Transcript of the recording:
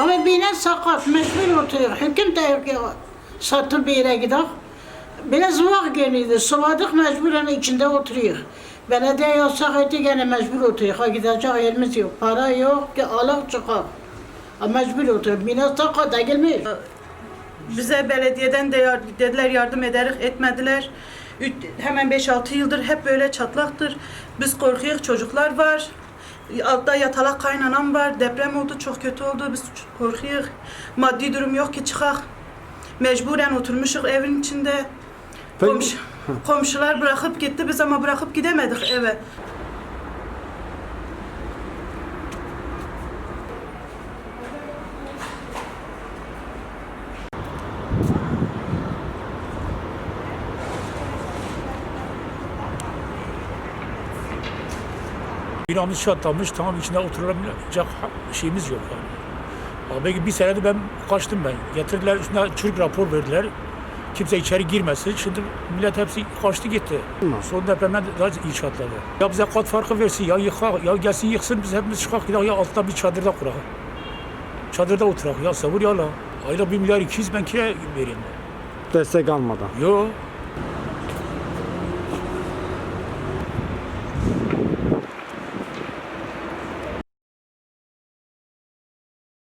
Ama bina sakat, mecbur oturuyor. Hüküm de yok ya. Satıl bir yere gidelim. Biraz vak geliyordu. Sıvadık mecburen içinde oturuyor. Belediye yasak etti gene mecbur oturuyor. Ha gidecek yerimiz yok. Para yok ki alak çıkar. Mecbur oturuyor. Bina sakat da gelmiyor. Bize belediyeden de dediler yardım ederek etmediler. Üç- hemen 5-6 yıldır hep böyle çatlaktır. Biz korkuyoruz çocuklar var. Altta yatalak kaynanam var. Deprem oldu çok kötü oldu. Biz korkuyoruz. Maddi durum yok ki çıkak. Mecburen oturmuşuz evin içinde. Peki- Komşu, komşular bırakıp gitti biz ama bırakıp gidemedik eve. Binamız çatlamış, tamam içinde oturabilecek şeyimiz yok yani. Abi bir senedir ben kaçtım ben. Getirdiler üstüne çürük rapor verdiler. Kimse içeri girmesin. Şimdi millet hepsi kaçtı gitti. Son depremden daha iyi çatladı. Ya bize kat farkı versin ya yıka, ya gelsin yıksın biz hepimiz çıkak gidelim ya altta bir çadırda kurak. Çadırda oturak ya sabır ya la. Ayda bir milyar iki yüz ben kira vereyim. Destek almadan. Yo